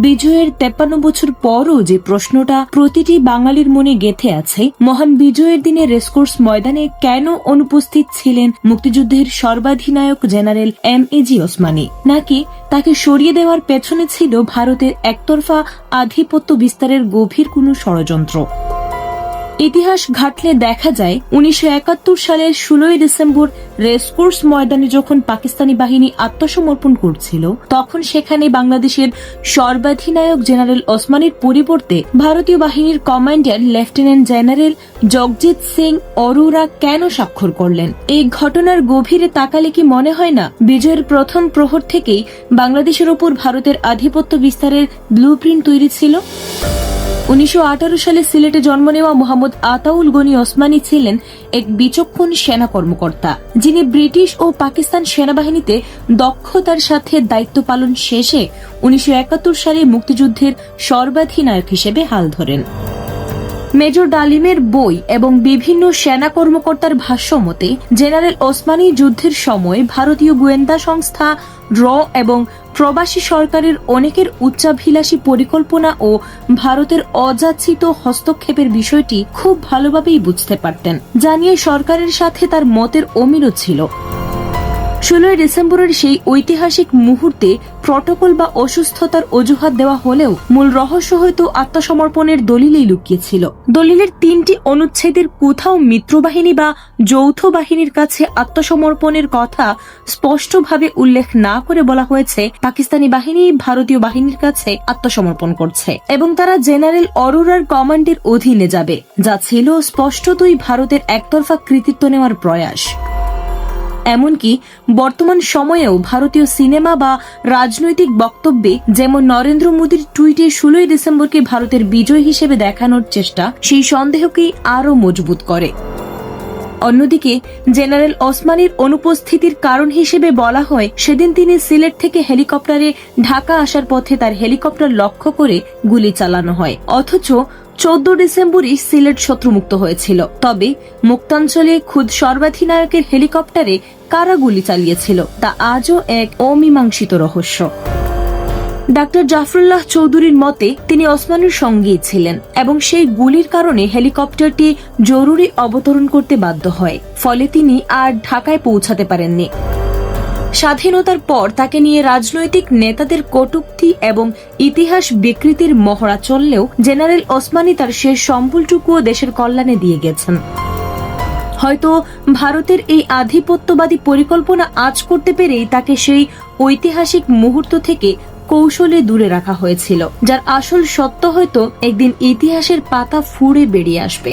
বিজয়ের তেপ্পান্ন বছর পরও যে প্রশ্নটা প্রতিটি বাঙালির মনে গেথে আছে, মহান বিজয়ের দিনে রেসকোর্স ময়দানে কেন অনুপস্থিত ছিলেন মুক্তিযুদ্ধের সর্বাধিনায়ক general M A G Osmani? নাকি তাকে সরিয়ে দেওয়ার পেছনে ছিল ভারতের একতরফা আধিপত্য বিস্তারের গভীর কোনো ষড়যন্ত্র? ইতিহাস ঘাটলে দেখা যায়, উনিশশো একাত্তর সালের ষোলোই ডিসেম্বর রেসকোর্স ময়দানে যখন পাকিস্তানি বাহিনী আত্মসমর্পণ করছিল, তখন সেখানে বাংলাদেশের সর্বাধিনায়ক জেনারেল ওসমানীর পরিবর্তে ভারতীয় বাহিনীর commander lieutenant general Jagjit Singh Aurora কেন স্বাক্ষর করলেন? এই ঘটনার গভীরে তাকালে কি মনে হয় না, বিজয়ের প্রথম প্রহর থেকেই বাংলাদেশের ওপর ভারতের আধিপত্য বিস্তারের ব্লু তৈরি ছিল? উনিশশো আঠারো সালে সিলেটে জন্ম নেওয়া মোহাম্মদ আতাউল গনি ওসমানী ছিলেন এক বিচক্ষণ সেনা কর্মকর্তা, যিনি ব্রিটিশ ও পাকিস্তান সেনাবাহিনীতে দক্ষতার সাথে দায়িত্ব পালন শেষে উনিশশো একাত্তর সালে মুক্তিযুদ্ধের সর্বাধিনায়ক হিসেবে হাল ধরেন। মেজর ডালিমের বই এবং বিভিন্ন সেনা কর্মকর্তার ভাষ্য মতে জেনারেল ওসমানী যুদ্ধের সময় ভারতীয় গোয়েন্দা সংস্থা, র এবং প্রবাসী সরকারের অনেকের উচ্চাভিলাষী পরিকল্পনা ও ভারতের অযাচিত হস্তক্ষেপের বিষয়টি খুব ভালোভাবেই বুঝতে পারতেন। জানিয়ে সরকারের সাথে তার মতের অমিলও ছিল। ষোলোই ডিসেম্বরের সেই ঐতিহাসিক মুহূর্তে প্রটোকল বা অসুস্থতার অজুহাত দেওয়া হলেও মূল রহস্য হয়তো আত্মসমর্পণের দলিলেই লুকিয়েছিল। দলিলের তিনটি অনুচ্ছেদের কোথাও মিত্রবাহিনী বা যৌথ বাহিনীর কাছে আত্মসমর্পণের কথা স্পষ্টভাবে উল্লেখ না করে বলা হয়েছে, পাকিস্তানি বাহিনী ভারতীয় বাহিনীর কাছে আত্মসমর্পণ করছে এবং তারা জেনারেল অরোরার কমান্ডের অধীনে যাবে, যা ছিল স্পষ্টতই ভারতের একতরফা কৃতিত্ব নেওয়ার প্রয়াস। এমনকি বর্তমান সময়েও ভারতীয় সিনেমা বা রাজনৈতিক বক্তব্যে যেমন নরেন্দ্র মোদীর টুইটে ষোলোই ডিসেম্বরকে ভারতের বিজয় হিসেবে দেখানোর চেষ্টা, সেই সন্দেহকেই আরও মজবুত করে। অন্যদিকে, জেনারেল ওসমানীর অনুপস্থিতির কারণ হিসেবে বলা হয়, সেদিন তিনি সিলেট থেকে হেলিকপ্টারে ঢাকা আসার পথে তার হেলিকপ্টার লক্ষ্য করে গুলি চালানো হয়। অথচ চোদ্দ ডিসেম্বরই সিলেট শত্রুমুক্ত হয়েছিল। তবে মুক্তাঞ্চলে খুদ সর্বাধিনায়কের হেলিকপ্টারে কারা গুলি চালিয়েছিল। তা আজও এক অমীমাংসিত রহস্য। ডাক্তার জাফরুল্লাহ চৌধুরীর মতে, তিনি ওসমানের সঙ্গেই ছিলেন এবং সেই গুলির কারণে হেলিকপ্টারটি জরুরি অবতরণ করতে বাধ্য হয়। ফলে তিনি আর ঢাকায় পৌঁছাতে পারেননি। স্বাধীনতার পর তাকে নিয়ে রাজনৈতিক নেতাদের কটূক্তি এবং ইতিহাস বিকৃতির মহড়া চললেও জেনারেল ওসমানী তার শেষ সম্বলটুকুও দেশের কল্যাণে দিয়ে গেছেন। হয়তো ভারতের এই আধিপত্যবাদী পরিকল্পনা আজ করতে পেরেই তাকে সেই ঐতিহাসিক মুহূর্ত থেকে কৌশলে দূরে রাখা হয়েছিল, যার আসল সত্য হয়তো একদিন ইতিহাসের পাতা ফুঁড়ে বেরিয়ে আসবে।